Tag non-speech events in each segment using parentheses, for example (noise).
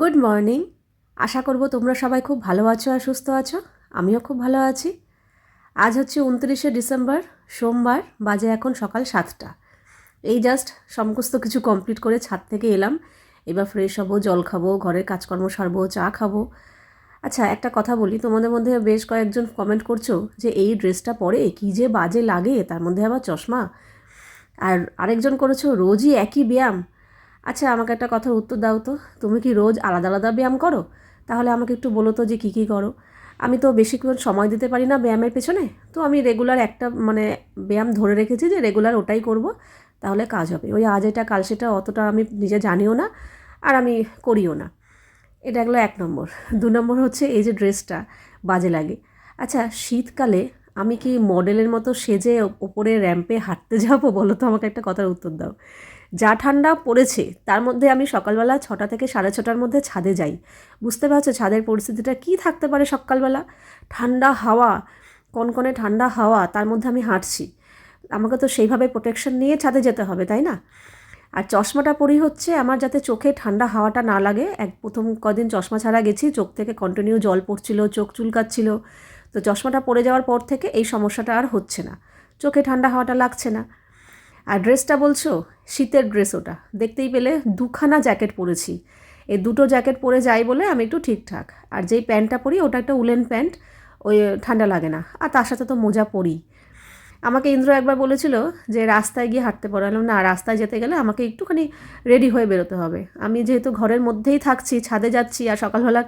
Good morning আশা করব তোমরা সবাই খুব ভালো আছো আর সুস্থ আছো। আমিও খুব ভালো আছি। আজ হচ্ছে উনত্রিশে ডিসেম্বর, সোমবার, বাজে এখন সকাল সাতটা। এই জাস্ট সমস্ত কিছু কমপ্লিট করে ছাদ থেকে এলাম। এবার ফ্রেশ হব, জল খাব, ঘরের কাজকর্ম সারবো, চা খাব। আচ্ছা একটা কথা বলি, তোমাদের মধ্যে বেশ কয়েকজন কমেন্ট করছ যে, এই ড্রেসটা পরে কী যে বাজে লাগে, তার মধ্যে আবার চশমা? আর আরেকজন করেছ, রোজই একই ব্যায়াম। আচ্ছা আমাকে একটা কথার উত্তর দাও তো। তুমি কি রোজ আলাদা আলাদা ব্যায়াম করো? তাহলে আমাকে একটু বলো তো যে কী কী করো। আমি তো বেশিক্ষণ সময় দিতে পারি না ব্যায়ামের পেছনে। তো আমি রেগুলার একটা মানে ব্যায়াম ধরে রেখেছি যে রেগুলার ওটাই করব, তাহলে কাজ হবে। ওই আজ এটা, কাল সেটা অতটা আমি নিজে জানিও না আর আমি করিও না। এটা গেলো এক নম্বর। দু নম্বর হচ্ছে এই যে ড্রেসটা, বাজে লাগে। আচ্ছা শীতকালে আমি কি মডেলের মতো সেজে ওপরে র্যাম্পে হাঁটতে যাব? বলো তো আমাকে একটা কথার উত্তর দাও। যা ঠান্ডা পড়েছে, তার মধ্যে আমি সকালবেলা ছটা থেকে সাড়ে ছটার মধ্যে ছাদে যাই। বুঝতে পারছ ছাদের পরিস্থিতিটা কী থাকতে পারে সকালবেলা? ঠান্ডা হাওয়া, কনকনে ঠান্ডা হাওয়া, তার মধ্যে আমি হাঁটছি। আমাকে তো সেইভাবে প্রোটেকশন নিয়ে ছাদে যেতে হবে, তাই না? আর চশমাটা পরি হচ্ছে আমার যাতে চোখে ঠান্ডা হাওয়াটা না লাগে। এক, প্রথম কদিন চশমা ছাড়া গেছি, চোখ থেকে কন্টিনিউ জল পড়ছিল, চোখ চুলকাচ্ছিল। তো চশমাটা পরে যাওয়ার পর থেকে এই সমস্যাটা আর হচ্ছে না। চোখে ঠান্ডা হাওয়াটা লাগছে না। আর ড্রেসটা বলছো? শীতের ড্রেস ওটা। দেখতেই পেলে দুখানা জ্যাকেট পরেছি। এই দুটো জ্যাকেট পরে যাই বলে আমি একটু ঠিকঠাক। আর যেই প্যান্টটা পরি ওটা একটা উলেন প্যান্ট, ওই ঠান্ডা লাগে না। আর তার সাথে তো মোজা পরি। আমাকে ইন্দ্র একবার বলেছিল যে রাস্তায় গিয়ে হাঁটতে পারলাম না, রাস্তায় যেতে গেলে আমাকে একটুখানি রেডি হয়ে বেরোতে হবে। আমি যেহেতু ঘরের মধ্যেই থাকছি, ছাদে যাচ্ছি, আর সকালবেলা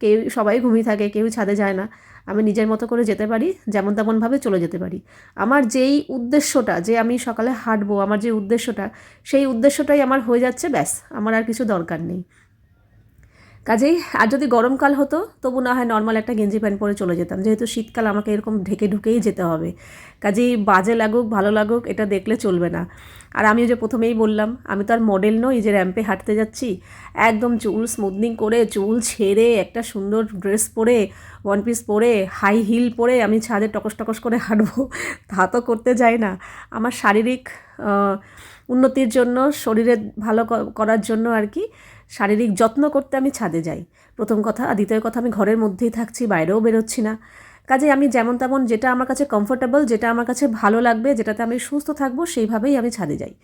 কেউ, সবাই ঘুমিয়ে থাকে, কেউ ছাদে যায় না। আমি নিজের মতো করে যেতে পারি, যেমন তেমনভাবে চলে যেতে পারি। আমার যেই উদ্দেশ্যটা, যে আমি সকালে হাঁটবো, আমার যে উদ্দেশ্যটা, সেই উদ্দেশ্যটাই আমার হয়ে যাচ্ছে, ব্যাস। আমার আর কিছু দরকার নেই। কাজেই আর যদি গরমকাল হতো, তবু না হয় নর্মাল একটা গেঞ্জি প্যান্ট পরে চলে যেতাম। যেহেতু শীতকাল, আমাকে এরকম ঢেকে ঢুকেই যেতে হবে। কাজেই বাজে লাগুক, ভালো লাগুক, এটা দেখলে চলবে না। আর আমি যে প্রথমেই বললাম, আমি তো আর মডেল নই, যে র্যাম্পে হাঁটতে যাচ্ছি, একদম চুল স্মুথনিং করে, চুল ছেড়ে, একটা সুন্দর ড্রেস পরে ওয়ান পিস পরে হাই হিল পরে, আমি ছাদে টকস টকস করে হাঁটবো। তা তো করতে যাই না। আমার শারীরিক উন্নতির জন্য শরীরে ভালো করার জন্য আর কি শারীরিক যত্ন করতে আমি ছাদে যাই। প্রথম কথা। আর দ্বিতীয় কথা, আমি ঘরের মধ্যেই থাকছি, বাইরেও বেরোচ্ছি না। কাজে আমি যেমন তেমন যেটা আমার কাছে কমফোর্টেবল যেটা আমার কাছে ভালো লাগবে, যেটাতে আমি সুস্থ থাকব, সেইভাবেই আমি ছাদে যাই।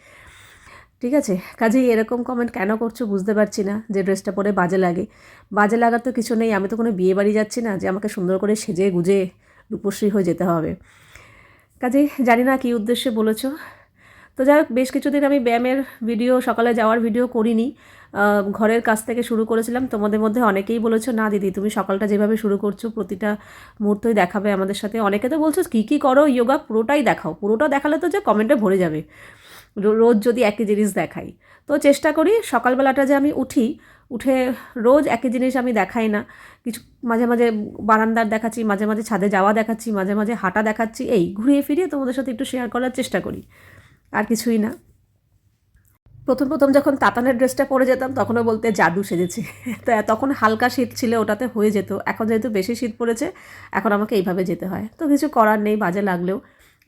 ঠিক আছে? কাজেই এরকম কমেন্ট কেন করছ বুঝতে পারছি না, যে ড্রেসটা পরে বাজে লাগে। বাজে লাগার তো কিছু নেই, আমি তো কোনো বিয়ে বাড়ি যাচ্ছি না, যে আমাকে সুন্দর করে সেজে গুজে রূপশ্রী হয়ে যেতে হবে। কাজেই জানি না কী উদ্দেশ্যে বলেছ। তো যাই হোক, বেশ কিছুদিন আমি ব্যায়ামের ভিডিও, সকালে যাওয়ার ভিডিও করিনি। ঘরের কাছ থেকে শুরু করেছিলাম। তোমাদের মধ্যে অনেকেই বলেছ, না দিদি, তুমি সকালটা যেভাবে শুরু করছ, প্রতিটা মুহূর্তই দেখাবে আমাদের সাথে। অনেকে তো বলছো, কী কী করো, ইয়োগা পুরোটাই দেখাও। পুরোটা দেখালে তো যে কমেন্টে ভরে যাবে। রোজ যদি একই জিনিস দেখাই। তো চেষ্টা করি, সকালবেলাটা যে আমি উঠি, উঠে রোজ একই জিনিস আমি দেখাই না। কিছু, মাঝে মাঝে বারান্দার দেখাচ্ছি, মাঝে মাঝে ছাদে যাওয়া দেখাচ্ছি, মাঝে মাঝে হাঁটা দেখাচ্ছি, এই ঘুরিয়ে ফিরিয়ে তোমাদের সাথে একটু শেয়ার করার চেষ্টা করি। আর কিছুই না। প্রথম প্রথম যখন তাতানের ড্রেসটা পরে যেতাম, তখনও বলতে জাদু সেজেছে। (laughs) তো তখন হালকা শীত ছিল, ওটাতে হয়ে যেত। এখন যেহেতু বেশি শীত পড়েছে, এখন আমাকে এইভাবে যেতে হয়। তো কিছু করার নেই, বাজে লাগলেও।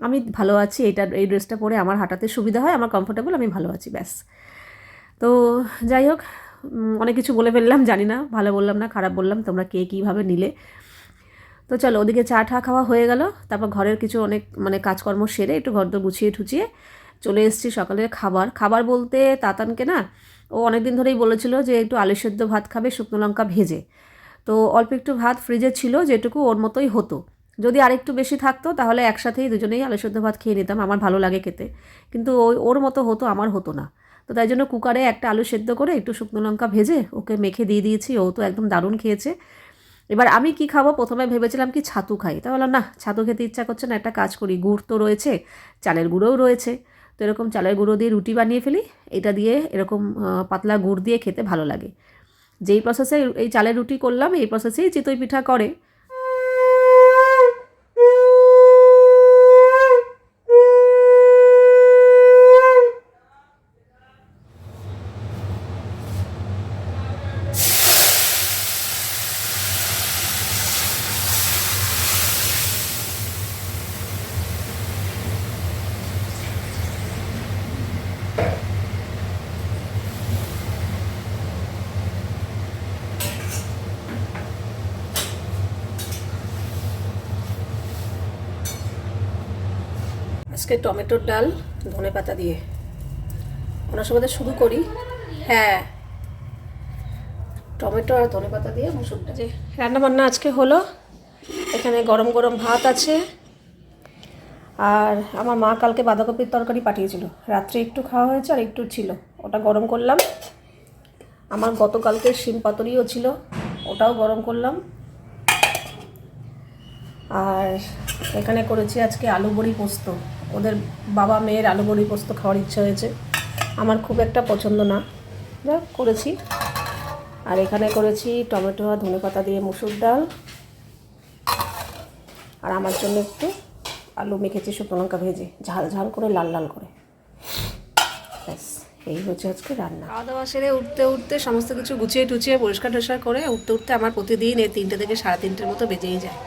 আমি ভালো আছি এইটা এই ড্রেসটা পরে আমার হাঁটাতে সুবিধা হয়, আমার কমফোর্টেবল আমি ভালো আছি, ব্যাস। তো যাই হোক অনেক কিছু বলে ফেললাম, জানি না, ভালো বললাম না, খারাপ বললাম, তোমরা কে কীভাবে নিলে? তো চলো, ওদিকে চা ঠা খাওয়া হয়ে গেল, তারপর ঘরের কিছু অনেক মানে কাজকর্ম সেরে একটু ঘর গুছিয়ে ঠুচিয়ে চলে এসেছি সকালের খাবার। খাবার বলতে তাতানকে না, ও অনেক দিন ধরেই বলেছিল যে একটু আলু সেদ্ধ ভাত খাবে, শুকনো লঙ্কা ভেজে। তো অল্প একটু ভাত ফ্রিজে ছিল, যেটুকু ওর মতোই হতো। যদি আরেকটু বেশি থাকতো, তাহলে একসাথেই দুজনেই আলু সেদ্ধ ভাত খেয়ে নিতাম, আমার ভালো লাগে খেতে। কিন্তু ওই ওর মতো হতো, আমার হতো না। তো তাই জন্য কুকারে একটা আলু সেদ্ধ করে একটু শুকনো লঙ্কা ভেজে ওকে মেখে দিয়ে দিয়েছি, ও তো একদম দারুণ খেয়েছে। এবার আমি কি খাব? প্রথমে ভেবেছিলাম কি ছাতু খাই। তা বললাম, না, ছাতু খেতে ইচ্ছা করছে না, একটা কাজ করি। গুড় তো রয়েছে, চালের গুঁড়োও রয়েছে। তো এরকম চালের গুঁড়ো দিয়ে রুটি বানিয়ে ফেলি, এটা দিয়ে এরকম পাতলা গুড় দিয়ে খেতে ভালো লাগে। যেই প্রসেসে এই চালের রুটি করলাম, এই প্রসেসেই চিতই পিঠা করে। আজকে টমেটোর ডাল, ধনে পাতা দিয়ে। অনেক সময় শুরু করি। হ্যাঁ। টমেটো আর ধনে পাতা দিয়ে মুসুরটা যে রান্না বান্না আজকে হলো। এখানে গরম গরম ভাত আছে। আর আমার মা কালকে বাঁধাকপির তরকারি পাঠিয়েছিল। রাত্রে একটু খাওয়া হয়েছে আর একটু ছিল। ওটা গরম করলাম। আমার গতকালকে শিম পাতুরিও ছিল। ওটাও গরম করলাম। আর এখানে করেছি আজকে আলু বড়ি পোস্ত। ওদের বাবা মেয়ের আলু বড়ি পোস্ত খাওয়ার ইচ্ছা হয়েছে। আমার খুব একটা পছন্দ না। যা করেছি। আর এখানে করেছি টমেটো আর ধনে পাতা দিয়ে মুসুর ডাল। আর আমার জন্য একটু আলু মেখেছি শুকনো লঙ্কা ভেজে। ঝাল ঝাল করে, লাল লাল করে। ব্যাস, এই হচ্ছে আজকে রান্না। খাওয়া দাওয়া সেরে উঠতে উঠতে সমস্ত কিছু গুছিয়ে টুচিয়ে পরিষ্কার টরিষ্কার করে উঠতে উঠতে আমার প্রতিদিন এই তিনটে থেকে সাড়ে তিনটের মতো বেজেই যায়।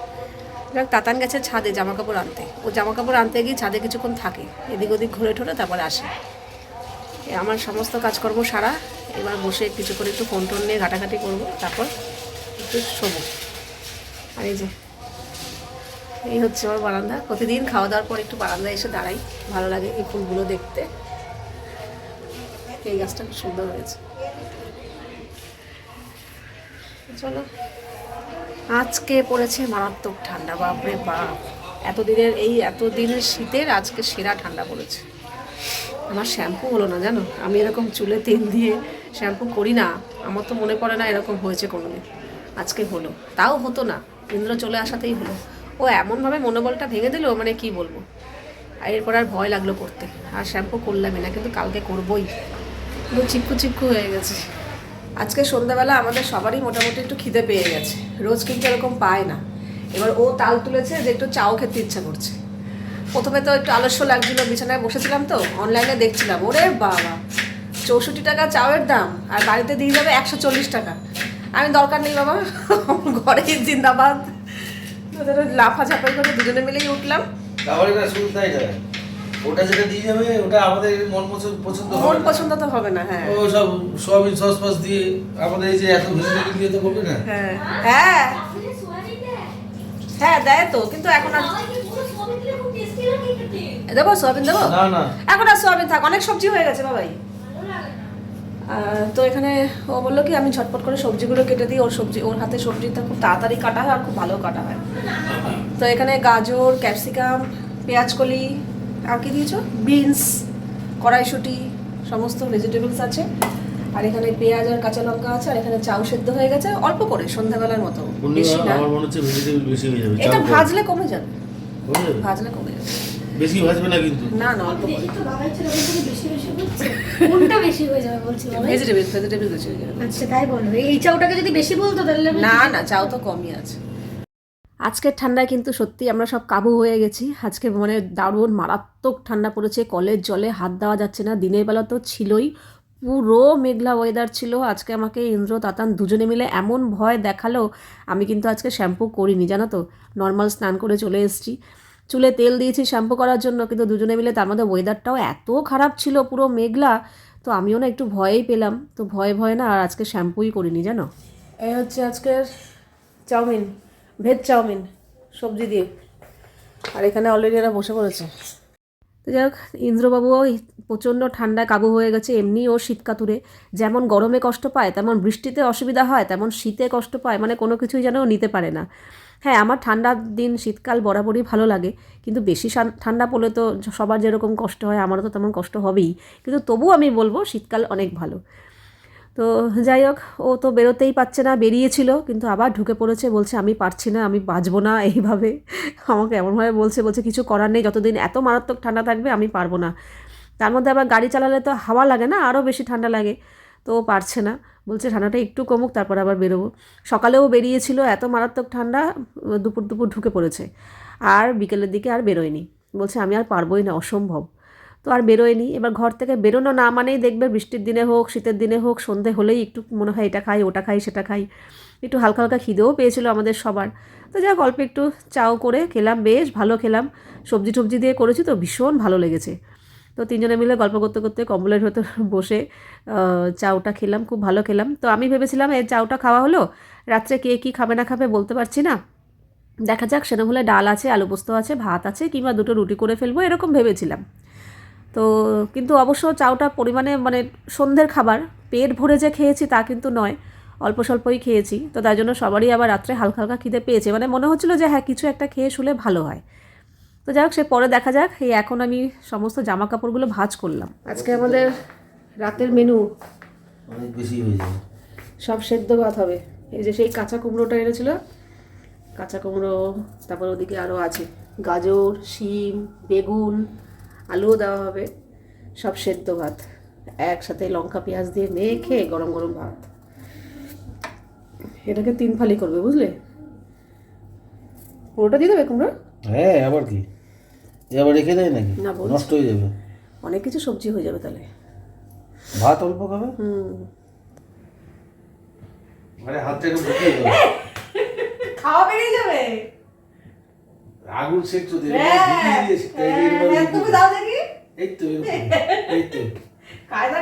যাক, তাতান গেছে ছাদে জামা কাপড় আনতে। ও জামা কাপড় আনতে গিয়ে ছাদে কিছুক্ষণ থাকে। এদিক ওদিক ঘুরে ঠোরে তারপর আসে। আমার সমস্ত কাজকর্ম সারা। এবার বসে কিছু করে একটু ফোন টোন নিয়ে ঘাটাঘাটি করব, তারপর একটু শোবো। আর এই যে, এই হচ্ছে আমার বারান্দা। প্রতিদিন খাওয়া দাওয়ার পর একটু বারান্দায় এসে দাঁড়াই। ভালো লাগে এই ফুলগুলো দেখতে। এই গাছটা খুব সুন্দর হয়েছে। চলো। আজকে পড়েছে মারাত্মক ঠান্ডা, বাপরে বাপ। এতদিনের এই এতদিনের শীতের আজকে সেরা ঠান্ডা পড়েছে। আমার শ্যাম্পু হলো না, জানো? আমি এরকম চুলে তেল দিয়ে শ্যাম্পু করি না। আমার তো মনে পড়ে না এরকম হয়েছে কোনোদিন। আজকে হলো। তাও হতো না। ইন্দ্র চলে আসাতেই হলো। ও এমনভাবে মনোবলটা ভেঙে দিল মানে কি বলব? আর এরপর আর ভয় লাগল করতে। আর শ্যাম্পু করলামই না, কিন্তু কালকে করবোই। চিপকু চিপকু হয়ে গেছে। আজকে সন্ধ্যাবেলা আমাদের সবারই মোটামুটি একটু খিদে পেয়ে গেছে। রোজ কিন্তু এরকম পায় না। এবার ও তাল তুলেছে যে একটু চাও খেতে ইচ্ছা করছে। প্রথমে তো একটু আলস্য লাগছিল, বিছানায় বসেছিলাম তো অনলাইনে দেখছিলাম। ওরে বাবা, চৌষট্টি টাকা চাউয়ের দাম, আর বাড়িতে দিয়ে যাবে একশো চল্লিশ টাকা। আমি দরকার নেই বাবা, ঘরে জিন্দাবাদ। লাফা ঝাপাই করে দুজনে মিলেই উঠলাম। ওটা যেটা দিয়ে যাবে ওটা আমাদের মন পছন্দ পছন্দ হবে মন পছন্দ তো হবে না হ্যাঁ। ও সব সয়াবিন সস ফস দিয়ে আমাদের এই যে এত ভেজিটেবল দিয়ে তো করবে না? হ্যাঁ হ্যাঁ। হ্যাঁ দেয় তো কিন্তু এখন আর দেবো সোয়াবিন দেবো? না না। এখন আর সোয়াবিন থাক অনেক সবজি হয়ে গেছে বাবাই। তো এখানে ও বলল কি আমি ঝটপট করে সবজিগুলো কেটে দিই ওর সবজি ওর হাতে সবজিটা খুব তাড়াতাড়ি কাটা হয় আর খুব ভালো কাটা হয়। তো এখানে গাজর ক্যাপসিকাম পেঁয়াজকলি আর কি দিয়েছ? বিনস কড়াইশুটি সমস্ত ভেজিটেবলস আছে। আর এখানে পেঁয়াজ আর কাঁচা লঙ্কা আছে আর এখানে চাউ সেদ্ধ হয়ে গেছে। অল্প করে সন্ধ্যাবেলার মতো। বেশি না। আমার মনে হচ্ছে ভেজিটেবল বেশি হয়ে যাবে এটা ভাজলে কমে যাবে? ভাজলে কমে যাবে। বেশি ভাজবে না কিন্তু। না না অল্প করে। একটু বাবাই ছিল বলছে বেশি বেশি হচ্ছে কোনটা বেশি হয়ে যাবে বলছি ভেজিটেবল ভেজিটেবল বেশি হয়ে যাবে। আচ্ছা তাই বলব এই চাউটাকে যদি বেশি বলতো তাহলে না না চাও তো কমই আছে। আজকের ঠান্ডায় কিন্তু সত্যি আমরা সব কাবু হয়ে গেছি। আজকে মানে দারুণ মারাত্মক ঠান্ডা পড়েছে, কলের জলে হাত দেওয়া যাচ্ছে না, দিনের বেলা তো ছিলই। পুরো মেঘলা ওয়েদার ছিল, আজকে আমাকে ইন্দ্র, তাতান দুজনে মিলে এমন ভয় দেখাল, আমি কিন্তু আজকে শ্যাম্পু করিনি, জানো তো? নর্মাল স্নান করে চলে এসেছি। চুলে তেল দিয়েছি শ্যাম্পু করার জন্য, কিন্তু দুজনে মিলে তার মধ্যে ওয়েদারটাও এত খারাপ ছিল, পুরো মেঘলা, তো আমিও না একটু ভয়েই পেলাম। তো ভয়ে ভয়ে না, আর আজকে শ্যাম্পুই করিনি, জানো? এই হচ্ছে আজকের চাউমিন। ভেজ চাউমিন, সবজি দিয়ে। আর এখানে অলরেডি এরা বসে পড়েছে। তো যাই হোক, ইন্দ্রবাবুও প্রচণ্ড ঠান্ডায় কাবু হয়ে গেছে এমনি ও শীত কাতুরে যেমন গরমে কষ্ট পায়, তেমন বৃষ্টিতে অসুবিধা হয়, তেমন শীতে কষ্ট পায় মানে কোনো কিছুই যেন নিতে পারে না। হ্যাঁ আমার ঠান্ডার দিন, শীতকাল বরাবরই ভালো লাগে, কিন্তু বেশি ঠান্ডা পড়লে তো সবার যেরকম কষ্ট হয়, আমারও তো তেমন কষ্ট হবেই। কিন্তু তবুও আমি বলব, শীতকাল অনেক ভালো। তো যাই হোক, ও তো বেরোতেই পারছে না, বেরিয়েছিল, কিন্তু আবার ঢুকে পড়েছে, বলছে, আমি পারছি না, আমি বাঁচবো না। এইভাবে আমাকে এমনভাবে বলছে বলছে, কিছু করার নেই, যতদিন এত মারাত্মক ঠান্ডা থাকবে, আমি পারব না। তার মধ্যে আবার গাড়ি চালালে তো হাওয়া লাগে না, আরও বেশি ঠান্ডা লাগে, তো ও পারছে না। বলছে, ঠান্ডাটা একটু কমুক, তারপর আবার বেরোবো। সকালেও বেরিয়েছিল, এত মারাত্মক ঠান্ডা, দুপুর দুপুর ঢুকে পড়েছে, আর বিকেলের দিকে আর বেরোয়নি। বলছে, আমি আর পারবোই না, অসম্ভব। তো আর বেরোয়নি। এবার ঘর থেকে বেরোনো না মানেই দেখবে বৃষ্টির দিনে হোক, শীতের দিনে হোক, সন্ধে হলেই একটু মনে হয় এটা খাই, ওটা খাই, সেটা খাই। একটু হালকা হালকা খিদেও পেয়েছিল আমাদের সবার। তো যাক অল্প একটু চাও করে খেলাম, বেশ ভালো খেলাম। সবজি টবজি দিয়ে করেছি তো ভীষণ ভালো লেগেছে। তো তিনজনে মিলে গল্প করতে করতে কম্বলের ভেতর বসে চাউটা খেলাম, খুব ভালো খেলাম। তো আমি ভেবেছিলাম এই চাউটা খাওয়া হলো? রাত্রে কে কী খাবে না খাবে বলতে পারছি না। দেখা যাক, সেরকম হলে ডাল আছে, আলু পোস্ত আছে, ভাত আছে কিংবা দুটো রুটি করে ফেলব, এরকম ভেবেছিলাম। তো কিন্তু অবশ্য চাউটা পরিমাণে মানে সন্ধ্যের খাবার পেট ভরে যে খেয়েছি তা কিন্তু নয় অল্প স্বল্পই খেয়েছি। তো তাই জন্য সবারই আবার রাত্রে হালকা হালকা খিদে পেয়েছে। মানে মনে হচ্ছিল যে হ্যাঁ কিছু একটা খেয়ে শুলে ভালো হয়। তো যাই হোক সে পরে দেখা যাক। এই এখন আমি সমস্ত জামা কাপড়গুলো ভাজ করলাম। আজকে আমাদের রাতের মেনু। অনেক বেশি হয়ে যাবে। সব সেদ্ধ ভাত হবে। এই যে সেই কাঁচা কুমড়োটা এনেছিল। কাঁচা কুমড়ো তারপর ওদিকে আরও আছে। গাজর শিম বেগুন আলুও দেওয়া হবে সব সেদ্ধ ভাত। একসাথে লঙ্কা পেঁয়াজ দিয়ে মেখে গরম গরম ভাত। এটাকে তিন ফালি করবে বুঝলে? পুরোটা দিয়ে দেবে কুমড়ো? হ্যাঁ আবার কি? আবার রেখে দেয় নাকি? না, নষ্ট হয়ে যাবে। অনেক কিছু সবজি হয়ে যাবে তাহলে। ভাত অল্প খাবে? হুম। আরে একটু ঢুকিয়ে দেবে। খাওয়া বেরিয়ে যাবে? তুমি দাও দেখি। এই তো এই তো কায়দা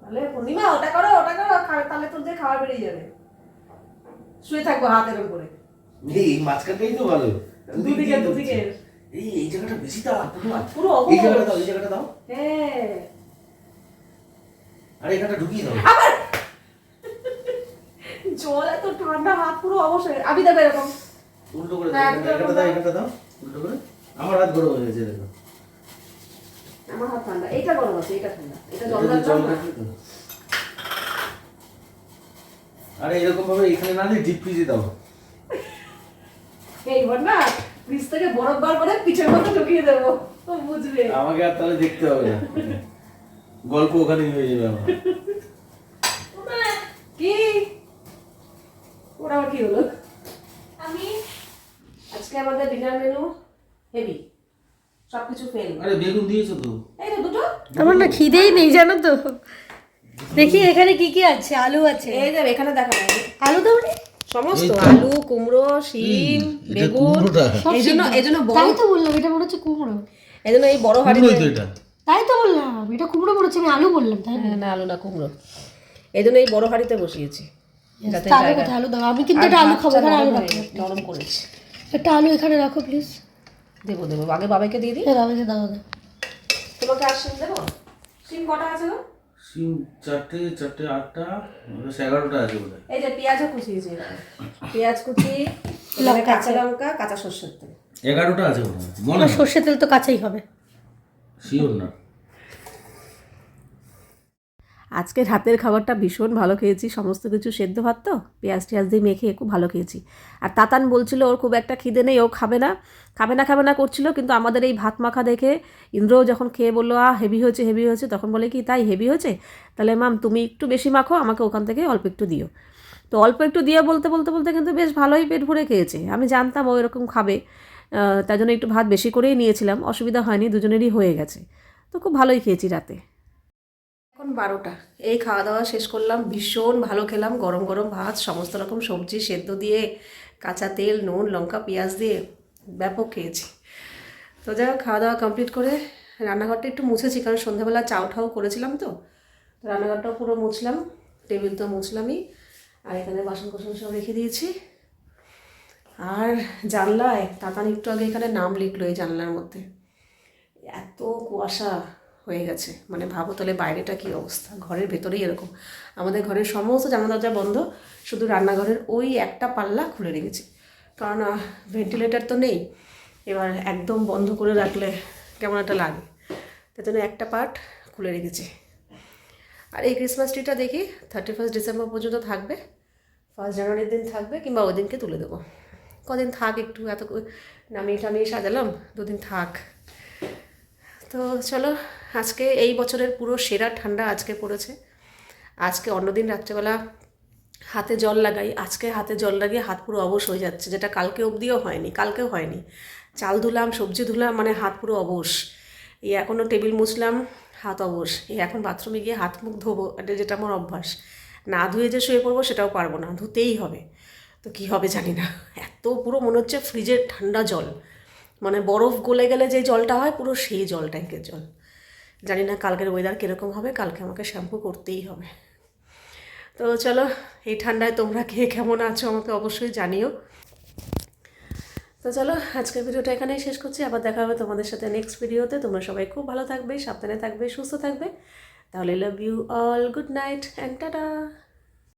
তাহলে পূর্ণিমা ওটা করো ওটা করো তাহলে তোর যে খাবার বেরিয়ে যাবে। শুয়ে থাকব হাত এরকম করে এই মাঝখানটাই তো ভালো। দুদিকে দুদিকে। এই এই জায়গাটা বেশি দাও পুরো এই জায়গাটা দাও এই জায়গাটা দাও। হ্যাঁ। আর এখানটা ঢুকিয়ে দাও। আবার! জল এত ঠান্ডা হাত পুরো অবশ্যই আমি দেবো এরকম উল্টো করে দাও এখানটা দাও এখানটা দাও উল্টো করে। আমার হাত গরম হয়ে গেছে দেখো। আমার হাত ঠান্ডা। এইটা গরম আছে এটা ঠান্ডা। এটা জল তো আরে এরকম ভাবে এখানে না দিয়ে ডিপ ফ্রিজে দাও। এইবার না ফ্রিজ থেকে বরফ বার করে পিঠের মতো ঢুকিয়ে দেবো। ও বুঝবে আমাকে আর তাহলে দেখতে হবে না। গল্প ওখানেই হয়ে যাবে আমার। কি? ওরা কি হলো? আজকে আমাদের ডিনার মেনু হেভি সব কিছু ফেল আরে বেগুন দিয়েছ তো। এই তো দুটো। আমার না খিদেই নেই জানো তো। দেখি এখানে কি কি আছে আলু আছে। এই যে এখানে দেখা। আলু দাও নি? সমস্ত। আলু কুমড়ো শিম বেগুন। সব এই জন্য এই জন্য বড় তাই তো বললাম এটা মনে হচ্ছে কুমড়ো। এই জন্য এই বড় এটা। তাই তো বললাম এটা কুমড়ো মনে হচ্ছে আমি আলু বললাম তাই না হ্যাঁ, না আলু না কুমড়ো। এই জন্য এই বড় হাড়িতে বসিয়েছি। যাতে আলু দাও? আমি কিন্তু এটা আলু খাব আলু নরম করেছি। একটা আলু এখানে রাখো প্লিজ দেবো দেবো। আগে বাবাকে দিয়ে দিই? হ্যাঁ আমাকে দাও আগে। তোমাকে আর সিম দেবো? সিম কটা আছে গো? সিম চারটে চারটে আটটা এগারোটা আছে বোধ এই যে পেঁয়াজও কুচিয়েছি। পেঁয়াজ কুচি কাঁচা লঙ্কা কাঁচা সর্ষের তেল। এগারোটা আছে বোধ হয় আমার তেল তো কাঁচাই হবে। শিওর না। আজকে রাতের খাবারটা ভীষণ ভালো খেয়েছি, সমস্ত কিছু সেদ্ধ ভাত তো? পেঁয়াজ টিয়াজ দিয়ে মেখে খুব ভালো খেয়েছি। আর তাতান বলছিল, ওর খুব একটা খিদে নেই, ও খাবে না। খাবে না খাবে না করছিল, কিন্তু আমাদের এই ভাত মাখা দেখে ইন্দ্রও যখন খেয়ে বলল আ হেভি হয়েছে হেভি হয়েছে, তখন বলে, কি তাই হেভি হয়েছে? তাহলে মাম তুমি একটু বেশি মাখো, আমাকে ওখান থেকে অল্প একটু দিও। তো অল্প একটু দিয়ে বলতে বলতে বলতে কিন্তু বেশ ভালোই পেট ভরে খেয়েছে। আমি জানতাম ও এরকম খাবে তাই জন্য একটু ভাত বেশি করেই নিয়েছিলাম, অসুবিধা হয়নি, দুজনেরই হয়ে গেছে। তো খুব ভালোই খেয়েছি রাতে। এখন বারোটা। এই খাওয়া দাওয়া শেষ করলাম, ভীষণ ভালো খেলাম, গরম গরম ভাত, সমস্ত রকম সবজি সেদ্ধ দিয়ে, কাঁচা তেল, নুন, লঙ্কা, পেঁয়াজ দিয়ে ব্যাপক খেয়েছি। তো যাই হোক, খাওয়া দাওয়া কমপ্লিট করে রান্নাঘরটা একটু মুছেছি, কারণ সন্ধ্যাবেলা চাউ ঠাও করেছিলাম তো। তো রান্নাঘরটাও পুরো মুছলাম, টেবিল তো মুছলামই, আর এখানে বাসন কোসন সব রেখে দিয়েছি। আর জানলায়, তাতান একটু আগে এখানে নাম লিখলো এই জানলার মধ্যে। এত কুয়াশা। হয়ে গেছে। মানে ভাবো তাহলে বাইরেটা কী অবস্থা? ঘরের ভেতরেই এরকম। আমাদের ঘরের সমস্ত জানলা দরজা বন্ধ, শুধু রান্নাঘরের ওই একটা পাল্লা খুলে রেখেছি। কারণ ভেন্টিলেটার তো নেই। এবার একদম বন্ধ করে রাখলে কেমন একটা লাগে। তার জন্য একটা পার্ট খুলে রেখেছি। আর এই ক্রিসমাস ট্রিটা দেখি থার্টি ফার্স্ট ডিসেম্বর পর্যন্ত থাকবে। ফার্স্ট জানুয়ারির দিন থাকবে কিংবা ওই দিনকে তুলে দেবো। কদিন থাক একটু, এত নামিয়ে টামিয়ে সাজালাম, দুদিন থাক। তো চলো, আজকে এই বছরের পুরো সেরা ঠান্ডা আজকে পড়েছে। আজকে অন্যদিন রাত্রেবেলা হাতে জল লাগাই, আজকে হাতে জল লাগিয়ে হাত পুরো অবশ হয়ে যাচ্ছে, যেটা কালকে অবধিও হয়নি, কালকেও হয়নি। চাল ধুলাম, সবজি ধুলাম মানে হাত পুরো অবশ। এই এখনও টেবিল মুছলাম, হাত অবশ। এই এখন বাথরুমে গিয়ে হাত মুখ ধোবো, এটা যেটা আমার অভ্যাস। না ধুয়ে যে শুয়ে পড়ব সেটাও পারব না, ধুতেই হবে। তো কী হবে জানি না, এত পুরো মনে হচ্ছে ফ্রিজের ঠান্ডা জল। মানে বরফ গলে গেলে যে জলটা হয়, পুরো সেই জল, ট্যাঙ্কের জল। জানি না কালকের ওয়েদার কীরকম হবে, কালকে আমাকে শ্যাম্পু করতেই হবে। তো চলো, এই ঠান্ডায় তোমরা কে কেমন আছো আমাকে অবশ্যই জানিও। তো চলো, আজকের ভিডিওটা এখানেই শেষ করছি। আবার দেখা হবে তোমাদের সাথে নেক্সট ভিডিওতে তোমরা সবাই খুব ভালো থাকবে, সাবধানে থাকবে, সুস্থ থাকবে। তাহলে love you all good night and tata